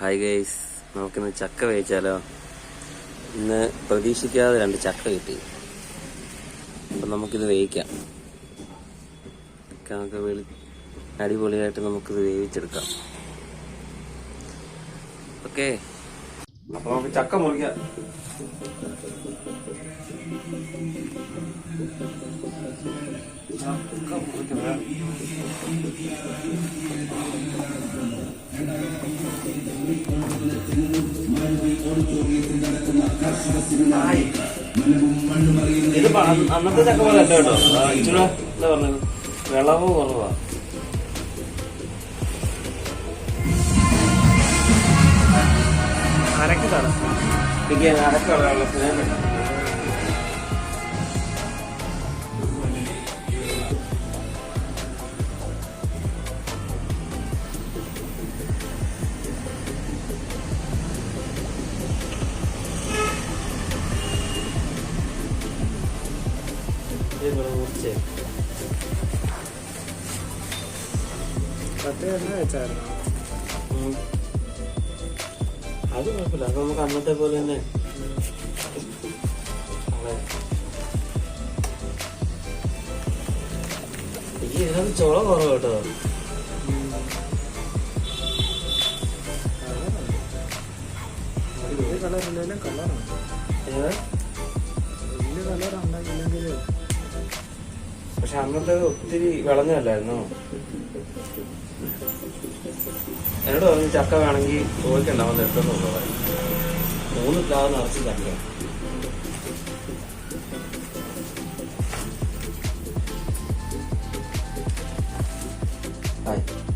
Hi guys നമുക്കിന്ന് ചക്ക വേവിച്ചാലോ? ഇന്ന് പ്രതീക്ഷിക്കാതെ രണ്ട് ചക്ക കിട്ടി. അപ്പം നമുക്കിത് വേവിക്കാം. നമുക്ക് വെളി അടിപൊളിയായിട്ട് നമുക്കിത് വേവിച്ചെടുക്കാം. ഓക്കെ. അപ്പൊ നമുക്ക് ചക്ക മുറിക്കാം. ചക്ക മുറിക്കാം. ഇത് അന്നത്തെ ചക്ക പോലെ അല്ല കേട്ടോ. ഇച്ചിരി എന്താ പറഞ്ഞത്? വിളവ് കുറവാ. അരക്ക് എനിക്ക് അടക്കമുള്ള വെള്ളത്തിന് വെച്ചായിരുന്നു. അത് കുഴപ്പമില്ല അത് നമുക്ക് അന്നത്തെ പോലെ തന്നെ. ഈ ഇതിനകത്ത് ചുള കുറവ് കേട്ടോ ഇല്ലെങ്കിലും കളറാണ്? വലിയ കളർ പക്ഷെ അന്നത്തെ ഒത്തിരി വിളഞ്ഞല്ലായിരുന്നോ എന്നോട് പറഞ്ഞു ചക്ക വേണമെങ്കിൽ ചോദിക്കണ്ടാവുന്ന എടുത്തെന്നുള്ളൂ മൂന്ന് പ്ലാവ് നിറച്ച് ചക്ക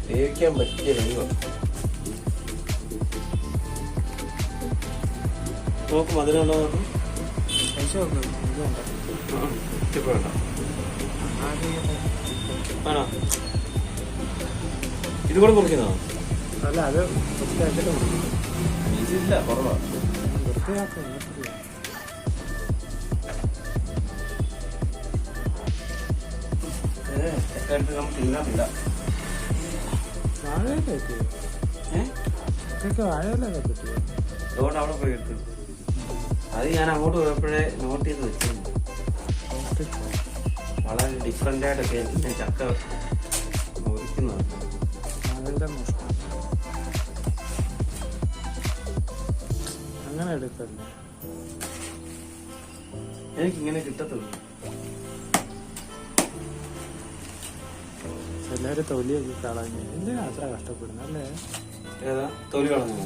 ഉപയോഗിക്കാൻ പറ്റിയ ദൈവം നോക്കും ഉണ്ടോ നോക്ക് വേണ്ട. ആണോ ഇത് കൂടെ മുറിക്കുന്നോ അല്ല അത് ഇതില്ല കുറവാ. നമുക്ക് അതുകൊണ്ട് അവിടെ പോയി എടുത്തു. അത് ഞാൻ അങ്ങോട്ട് പോയപ്പോഴേ നോട്ട് ചെയ്ത് വെച്ചിരുന്നു. വളരെ ഡിഫറെന്റ് ആയിട്ടൊക്കെ ഞാൻ ചക്ക മുറിക്കുന്നത്. മുഷ്ടം അങ്ങനെ എടുക്കല്ലേ എനിക്കിങ്ങനെ കിട്ടത്തുള്ളൂ. എല്ലാവരും തൊലിയൊക്കെ കളഞ്ഞു എന്തിനാ അത്ര കഷ്ടപ്പെടുന്നത് അല്ലേ? ഏതാ? തൊലി കളഞ്ഞു.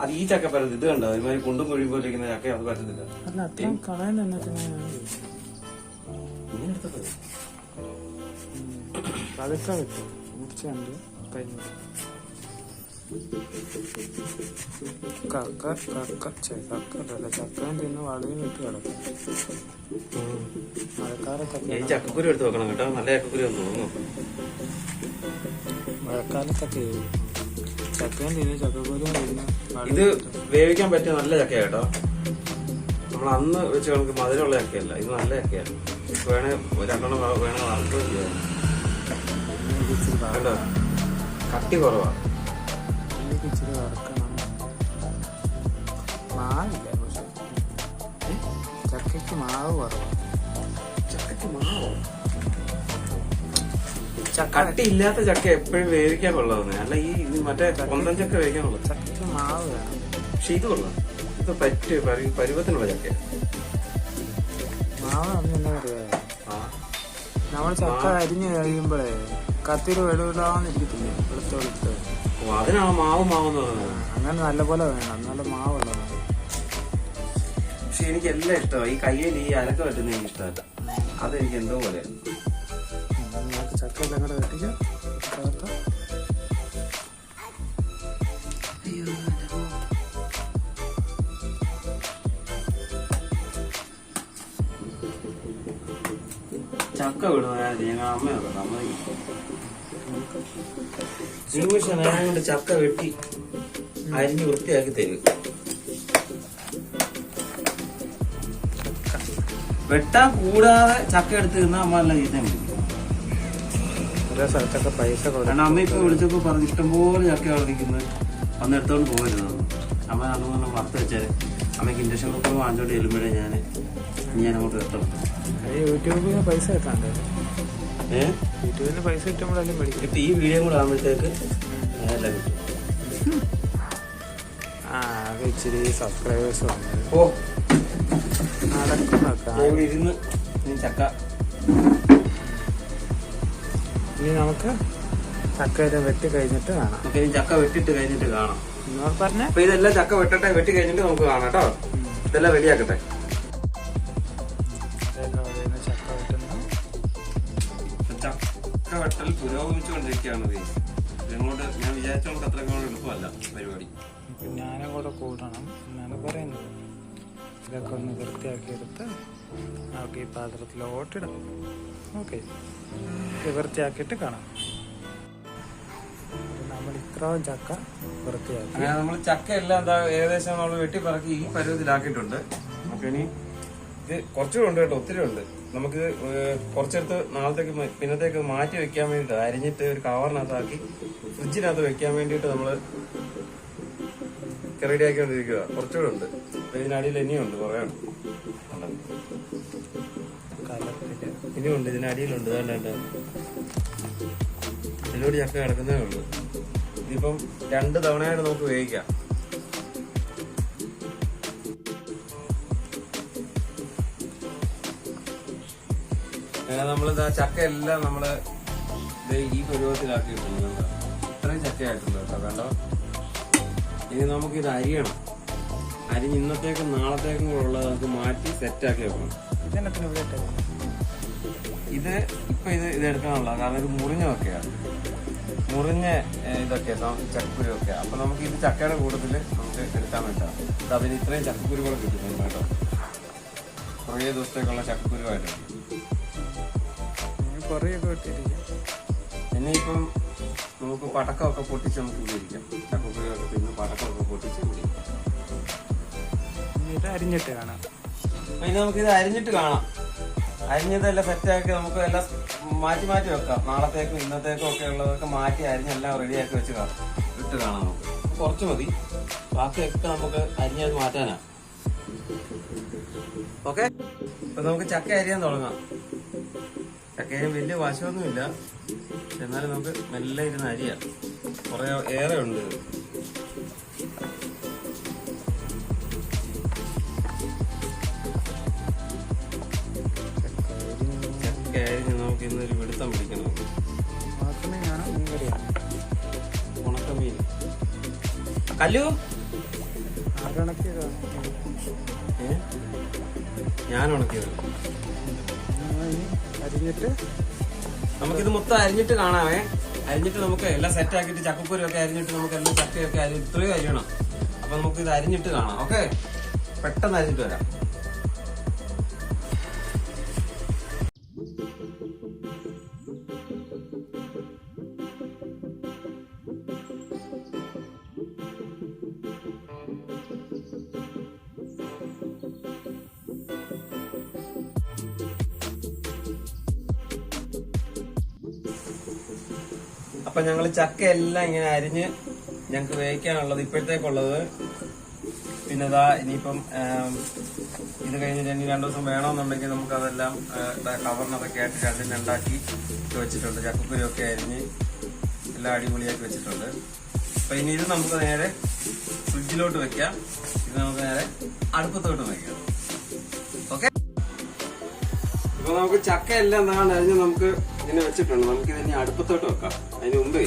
അത് ഈ ചക്ക പരത്തി ഇത് കണ്ടോ? ഒരുമാതിരി കുണ്ടും കുഴിയും പോലെ ഇരിക്കുന്ന ചക്ക അത് പറ്റത്തില്ല അല്ല അത്രയും കളയാൻ എന്നൊക്കെ ഇങ്ങനെ എടുത്തത് പതുക്കെ കഴിഞ്ഞു. കക്ക കക്ക ചേ കക്ക ചക്കയും തിന്ന് വളയും വിട്ട് കിടക്കും മഴക്കാലത്തൊക്കെ ചക്കക്കുരു എടുത്ത് വെക്കണം കേട്ടോ. നല്ല ചക്കക്കുരു തോന്നുന്നു. മഴക്കാലത്തൊക്കെ ചക്കയും തിന്ന് ചക്കക്കൂരും ഇത് വേവിക്കാൻ പറ്റിയ നല്ല ചക്ക കേട്ടോ. നമ്മൾ അന്ന് വെച്ച് കണക്ക് മധുരമുള്ള ചക്കയല്ല. ഇത് നല്ല ചക്കയാണ് വേണേ ഒരാളുടെ വേണേ വളർത്തുകയും ചെയ്യാം കേട്ടോ കട്ടി കുറവാ ഇതിലേക്ക് ഇച്ചിരി വറക്കണം മാവില്ല പക്ഷെ? ചക്കയ്ക്ക് മാവ് കുറവാണ് ചക്കയ്ക്ക് മാവോ? കട്ടി ഇല്ലാത്ത ചക്ക എപ്പോഴും വേവിക്കാൻ കൊള്ളാവുന്നേ അല്ല ഈ ഇത് മറ്റേ കൊന്തം ചക്ക വേവിക്കാൻ കൊള്ളാം ചക്കയ്ക്ക് മാവ് വേണം. പക്ഷെ ഇത് കൊള്ളാം. ഇത് പറ്റ് പരി- പരുവത്തിനുള്ള ചക്ക മാവ് അന്ന് എന്താ പറയുക? ആ നമ്മൾ ചക്ക അരിഞ്ഞു കഴിയുമ്പോഴേ കത്തിരി വെളുവിടാന്നിരിക്കത്തില്ലേ വെളുത്ത വെളുത്ത് ഓ അതിനാണ് മാവ് മാവെന്ന് പറയുന്നത് അങ്ങനെ നല്ലപോലെ വേണം. നല്ല മാവുള്ളത് പക്ഷെ എനിക്ക് എല്ലാം ഇഷ്ടമാണ് ഈ കയ്യിൽ ഈ അരക്ക പറ്റുന്ന എനിക്ക് ഇഷ്ടമല്ല. അതെനിക്ക് എന്തോ പോലെ. ചക്ക വെട്ടിക്കാം ചക്ക വിടുന്ന ഞങ്ങൾ അമ്മയൊക്കെ അമ്മ നിമിഷം നേരം കൊണ്ട് ചക്ക വെട്ടി അരിഞ്ഞ് വൃത്തിയാക്കി തരും. വെട്ടാൻ കൂടാതെ ചക്ക എടുത്ത് തിന്നാ അമ്മ നല്ല ചീത്ത സ്ഥലത്തൊക്കെ പൈസ കാരണം അമ്മ ഇപ്പൊ വിളിച്ചപ്പോ പറഞ്ഞു ഇഷ്ടംപോലെ ചക്ക അവിടെ അന്ന് എടുത്തോണ്ട് പോകരുത് അമ്മ അതൊന്നും വറുത്ത് വെച്ചാൽ അമ്മയ്ക്ക് ഇൻഡക്ഷൻ കുക്കർ വാങ്ങിച്ചോണ്ട് ചെല്ലുമ്പോഴേ ഞാൻ ഞാൻ അങ്ങോട്ട് എത്തണം. അത് യൂട്യൂബിന് പൈസ കിട്ടാണ്ട്. ഏഹ് യൂട്യൂബിന് പൈസ കിട്ടുമ്പോഴല്ലേ പഠിക്കും ഇപ്പം ഈ വീഡിയോ കൂടെ ആകുമ്പോഴത്തേക്ക് എല്ലാം കിട്ടും. ആ അത് ഇച്ചിരി സബ്സ്ക്രൈബേഴ്സ് വന്നത് ഓ നടക്കുന്നൊക്കെ ഞാൻ ഇവിടെ ഇരുന്ന്. ചക്ക. ഇനി നമുക്ക് ചക്ക വെട്ടി കഴിഞ്ഞിട്ട് കാണാം. നമുക്ക് ഇനി ചക്ക വെട്ടിട്ട് കഴിഞ്ഞിട്ട് കാണാം. അപ്പൊ ഇതെല്ലാം ചക്ക വെട്ടട്ടെ വെട്ടി കഴിഞ്ഞിട്ട് നമുക്ക് കാണാം കേട്ടോ. ഇതെല്ലാം റെഡിയാക്കട്ടെ ചക്ക വെട്ടൽ പുരോഗമിച്ചുകൊണ്ടിരിക്കുകയാണ് ഇങ്ങോട്ട് ഞാൻ വിചാരിച്ചോണ്ട് അത്ര എളുപ്പമല്ല പരിപാടി. ഇപ്പൊ ഞാനും കൂടെ കൂടണം എന്നാണ് പറയുന്നത്. ഇതൊക്കെ ഒന്ന് വൃത്തിയാക്കിയെടുത്ത് നമുക്ക് ഈ പാത്രത്തിലോട്ടിടാം ഓക്കെ. വൃത്തിയാക്കിയിട്ട് കാണാം. നമ്മൾ ഇത്രയും ചക്ക വൃത്തിയാക്കി. അങ്ങനെ നമ്മൾ ചക്ക എല്ലാം എന്താ ഏകദേശം നമ്മൾ വെട്ടിപ്പറക്കി ഈ പരുവത്തിലാക്കിയിട്ടുണ്ട്. നമുക്കിനി ഇത് കുറച്ചുകൂടെ ഉണ്ട് കേട്ടോ ഒത്തിരി ഉണ്ട്. നമുക്ക് കുറച്ചെടുത്ത് നാളത്തേക്ക് പിന്നത്തേക്ക് മാറ്റി വെക്കാൻ വേണ്ടിയിട്ട് അരിഞ്ഞിട്ട് ഒരു കവറിനകത്താക്കി ഫ്രിഡ്ജിനകത്ത് വെക്കാൻ വേണ്ടിയിട്ട് നമ്മൾ റെഡി ആക്കിക്കൊണ്ടിരിക്കുക കുറച്ചുകൂടെ ഉണ്ട്. ഇതിനടിയിൽ ഇനിയുണ്ട് കുറേ ഉണ്ട്. ഇനിയുണ്ട് ഇതിനടിയിലുണ്ട് വേണ്ട ഇതിലൂടെ ചക്ക കിടക്കുന്നേ ഉള്ളൂ. ഇതിപ്പം രണ്ട് തവണയായിട്ട് നമുക്ക് ഉപയോഗിക്കാം അങ്ങനെ നമ്മളിതാ ചക്ക എല്ലാം നമ്മൾ ഈ പരുവത്തിലാക്കിയിട്ടുണ്ട്? ഇത്രയും ചക്കയായിട്ടുണ്ട് കേട്ടോ കണ്ടോ? ഇനി നമുക്ക് ഇത് അരിയണം. അരി ഇന്നത്തേക്കും നാളത്തേക്കും കൂടെ ഉള്ളത് നമുക്ക് മാറ്റി സെറ്റാക്കി വെക്കണം? ഇത് ഇപ്പൊ ഇത് ഇത് എടുക്കാനുള്ള കാരണം ഇത് മുറിഞ്ഞൊക്കെയാണ് മുറിഞ്ഞ ഇതൊക്കെ ചക്കുരൊക്കെ അപ്പൊ നമുക്ക് ഇത് ചക്കയുടെ കൂട്ടത്തിൽ നമുക്ക് എടുക്കാൻ വേണ്ടിയാണ് ഇത് അതിന് ഇത്രയും ചക്കുരുകൾ കൂടെ കിട്ടുന്നുണ്ട് കേട്ടോ. കുറേ ദിവസത്തേക്കുള്ള ചക്കുരുവായിട്ടാണ് ഇനി കുറേയൊക്കെ ഇട്ടിരിക്കും ഇനിയിപ്പം നമുക്ക് പടക്കമൊക്കെ പൊട്ടിച്ച് നമുക്ക് ഉപയോഗിക്കാം ഇരിക്കാം. പിന്നെ ഒക്കെ പടക്കമൊക്കെ പൊട്ടിച്ച് ഉപയോഗിക്കാം അരിഞ്ഞിട്ട് കാണാം. അപ്പൊ ഇനി നമുക്ക് ഇത് അരിഞ്ഞിട്ട് കാണാം. അരിഞ്ഞതെല്ലാം സെറ്റാക്കി നമുക്ക് എല്ലാം മാറ്റി മാറ്റി വെക്കാം. നാളത്തേക്കും ഇന്നത്തേക്കും ഒക്കെ ഉള്ളതൊക്കെ മാറ്റി അരിഞ്ഞ് എല്ലാം റെഡിയാക്കി വെച്ച് കാണാം. ഇട്ട് കാണാം നമുക്ക്. കുറച്ച് മതി. ബാക്കിയൊക്കെ നമുക്ക് അരിഞ്ഞത് മാറ്റാനാ. ഓക്കെ അപ്പൊ നമുക്ക് ചക്ക അരിയാൻ തുടങ്ങാം. ചക്ക അരിയാൻ വലിയ വശമൊന്നുമില്ല. എന്നാലും നമുക്ക് മെല്ലെ ഇരുന്ന് അരിയാം. കുറെ ഏറെ ഉണ്ട് ചക്ക അരിഞ്ഞ് നമുക്ക് ഇന്നൊരു വെടുത്തം പിടിക്കണം ഉണക്കമീൻ. കല്ലു? ഞാൻ ഉണക്കിയത്. നമുക്കിത് മൊത്തം അരിഞ്ഞിട്ട് കാണാമേ അരിഞ്ഞിട്ട് നമുക്ക് എല്ലാം സെറ്റ് ആക്കിയിട്ട് ചക്കക്കുരു ഒക്കെ അരിഞ്ഞിട്ട് നമുക്ക് എല്ലാം ചക്കയൊക്കെ അരി ഇത്രയും അരിയണം. അപ്പൊ നമുക്ക് ഇത് അരിഞ്ഞിട്ട് കാണാം. ഓക്കെ പെട്ടെന്ന് അരിഞ്ഞിട്ട് വരാം. ഞങ്ങൾ ചക്ക എല്ലാം ഇങ്ങനെ അരിഞ്ഞ് ഞങ്ങൾക്ക് വേവിക്കാനുള്ളത് ഇപ്പോഴത്തേക്കുള്ളത്. പിന്നെ ഇതാ ഇനിയിപ്പം ഇത് കഴിഞ്ഞിട്ട് ഇനി രണ്ടു ദിവസം വേണമെന്നുണ്ടെങ്കിൽ നമുക്ക് അതെല്ലാം കവറിനതൊക്കെ ആയിട്ട് രണ്ടും രണ്ടാക്കി വെച്ചിട്ടുണ്ട്. ചക്കപ്പുരൊക്കെ അരിഞ്ഞ് എല്ലാം അടിപൊളിയാക്കി വെച്ചിട്ടുണ്ട്. അപ്പൊ ഇനി ഇത് നമുക്ക് നേരെ ഫ്രിഡ്ജിലോട്ട് വെക്കാം. ഇത് നമുക്ക് നേരെ അടുപ്പത്തോട്ട് വെക്കാം. ഓക്കെ? ഇപ്പൊ നമുക്ക് ചക്ക എല്ലാം എന്താണ് അരിഞ്ഞ് നമുക്ക് ഇങ്ങനെ വെച്ചിട്ടുണ്ട്. നമുക്ക് ഇതിനെ അടുപ്പത്തോട്ട് വെക്കാം. അതിന് മുമ്പേ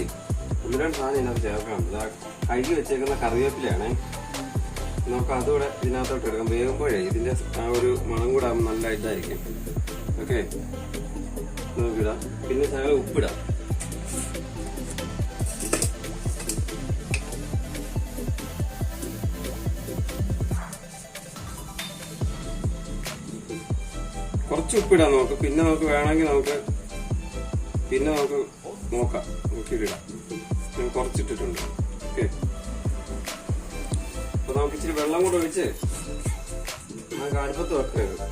ഒന്ന് സാധനം ഇതിനകത്ത് ചേർക്കണം. ഇതാ കഴുകി വെച്ചേക്കുന്ന കറിവേപ്പിലയാണേ. നമുക്ക് അതുകൂടെ ഇതിനകത്തോട്ട് എടുക്കാം. വേകുമ്പോഴേ ഇതിന്റെ ആ ഒരു മണം കൂടെ നല്ല ഇതായിരിക്കും. ഓക്കെ? നോക്കിടാം. പിന്നെ ഞങ്ങൾ ഉപ്പിടാം. കുറച്ച് ഉപ്പിടാം നമുക്ക്. പിന്നെ നമുക്ക് വേണമെങ്കിൽ നമുക്ക് പിന്നെ നമുക്ക് നോക്കാം നോക്കിയിട്ടിടാം ഞാൻ കുറച്ചിട്ടിട്ടുണ്ട്. ഓക്കെ. അപ്പൊ നമുക്ക് ഇച്ചിരി വെള്ളം കൂടെ ഒഴിച്ച് നമുക്ക് അടുപ്പത്ത് വെക്കരുത്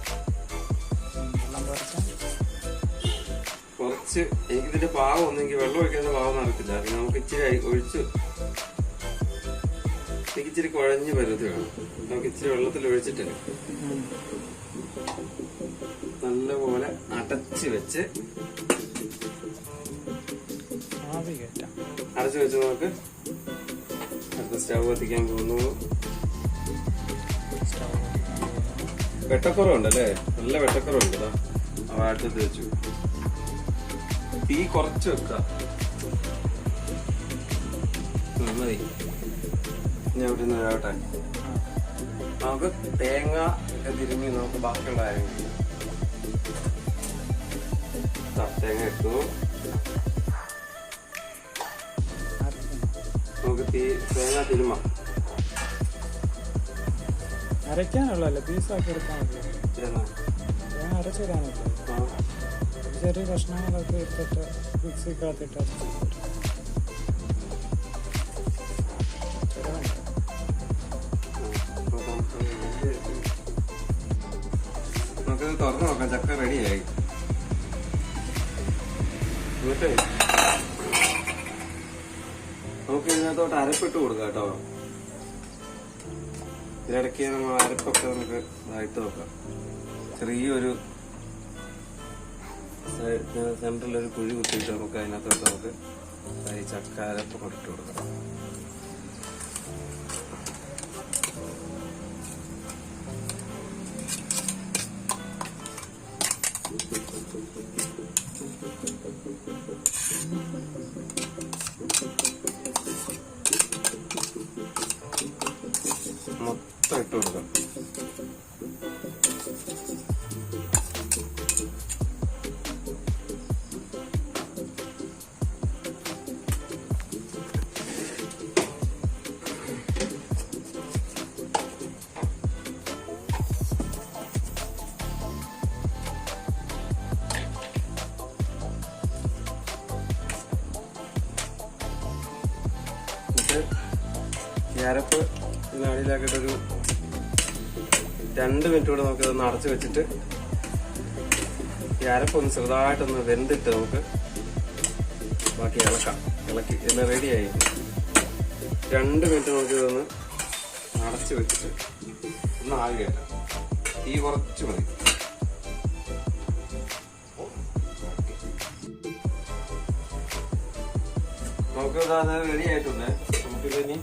കുറച്ച് എനിക്കിതിന്റെ പാവം ഒന്നും എനിക്ക് വെള്ളം ഒഴിക്കുന്ന പാവം നടക്കില്ല പിന്നെ നമുക്ക് ഇച്ചിരി ഒഴിച്ച് എനിക്ക് ഇച്ചിരി കുഴഞ്ഞ് പരുത്തി വേണം. നമുക്ക് ഇച്ചിരി വെള്ളത്തിൽ ഒഴിച്ചിട്ട് നല്ലപോലെ അടച്ച് വെച്ച് ആവി കയറ്റാം അടച്ചു വെച്ച് നമുക്ക് അടുത്ത സ്റ്റവ് കത്തിക്കാൻ പോകുന്നു. വെട്ടക്കുറവുണ്ടല്ലേ? നല്ല വെട്ടക്കുറവുണ്ട് ഇതാ ആ അടുത്തത് വെച്ചു. തീ കുറച്ച് വെക്ക ഉം, മതി. ഞാൻ ഇവിടെ നിന്ന് വരാട്ടെ നമുക്ക് തേങ്ങ ഒക്കെ തിരുമ്മി നമുക്ക് ബാക്കിയുള്ള കാര്യങ്ങൾ. തേങ്ങ ഇട്ടു നമുക്ക് തീ തേങ്ങ തിരുമാം അരയ്ക്കാനുള്ളതല്ലേ പീസാക്കി എടുക്കാൻ മതി തേങ്ങ അരച്ചിടാനല്ലേ ചെറിയ കഷ്ണങ്ങളൊക്കെ ഇട്ടിട്ട് മിക്സിക്കകത്തിട്ട് അരച്ച് പോരും. ചെറുതാണ്. നമുക്കിത് തുറന്നു നോക്കാം ചക്ക റെഡിയായി എന്നിട്ട് നമുക്ക് ഇതിനകത്തോട്ട് അരപ്പിട്ട് കൊടുക്കാം കേട്ടോ. ഇതിനിടയ്ക്ക് നമ്മൾ അരപ്പൊക്കെ നമുക്ക് ഇതായിട്ട് നോക്കാം. ചെറിയൊരു സെൻട്രലൊരു കുഴി കുത്തിയിട്ട് നമുക്ക് അതിനകത്തോട്ട് നമുക്ക് ഈ ചക്ക അരപ്പ് ഇട്ട് കൊടുക്കാം. ഈ നാടിയിലാക്കിയിട്ടൊരു രണ്ട് മിനിറ്റ് കൂടെ നമുക്ക് ഇതൊന്ന് വെച്ചിട്ട് ഈ അരപ്പൊന്ന് ചെറുതായിട്ടൊന്ന് വെന്തിട്ട് നമുക്ക് ബാക്കി ഇളക്കാം. ഇളക്കി. എല്ലാം റെഡിയായി രണ്ട് മിനിറ്റ് നമുക്ക് ഇതൊന്ന് വെച്ചിട്ട് ഒന്ന് ആവി കയറ്റാം തീ കുറച്ച് മതി. നമുക്ക് റെഡി ആയിട്ടുണ്ട്. നമുക്കിത് ഇനി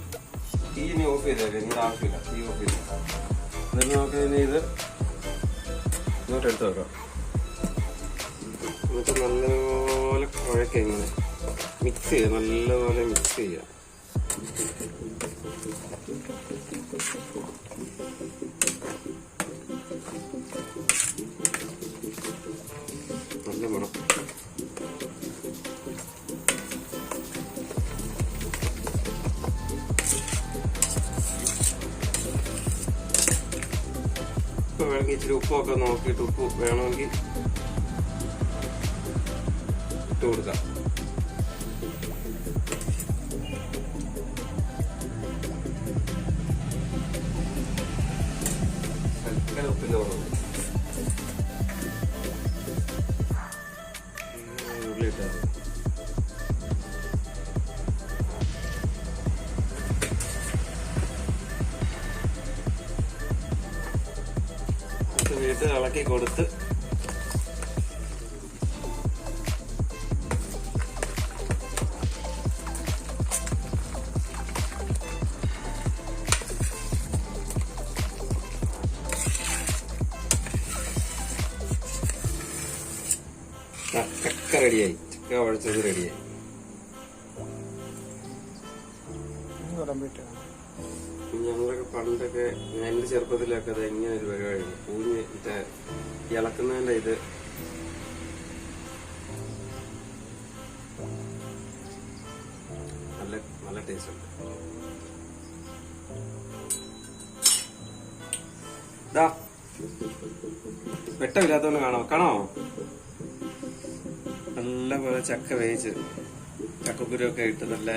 തീ ഇനി ഓഫ് ചെയ്തേക്കാം ഇനി ഇത് ആവശ്യമില്ല തീ ഓഫ് ചെയ്ത് എന്നിട്ട് നമുക്ക് ഇനി ഇത് ഇങ്ങോട്ട് എടുത്ത് വെക്കാം. എന്നിട്ട് നല്ലപോലെ കുഴക്കുക ഇങ്ങനെ മിക്സ് ചെയ്യുക നല്ലപോലെ മിക്സ് ചെയ്യുക. വേണമെങ്കിൽ ഇച്ചിരി ഉപ്പൊക്കെ നോക്കിയിട്ട് ഉപ്പ് വേണമെങ്കിൽ ഇട്ട് കൊടുക്കാം ഉപ്പിന്റെ കുറവ് ഇത് വീട്ടിൽ ഇളക്കി കൊടുത്ത് ചക്ക റെഡിയായി ചക്ക വഴച്ചത് റെഡിയായി ഞാൻ എന്റെ ചെറുപ്പത്തിലൊക്കെ അത് ഇങ്ങനെ ഒരു പരിപാടിയാണ് പൂഞ്ഞ് മറ്റേ ഇളക്കുന്നതിന്റെ ഇത്. നല്ല നല്ല ടേസ്റ്റ് ഉണ്ട്. ദാ വെട്ടമില്ലാത്തവണ് കാണോ കാണാമോ? നല്ല പോലെ ചക്ക വേവിച്ച് ചക്കക്കുരു ഒക്കെ ഇട്ട് നല്ല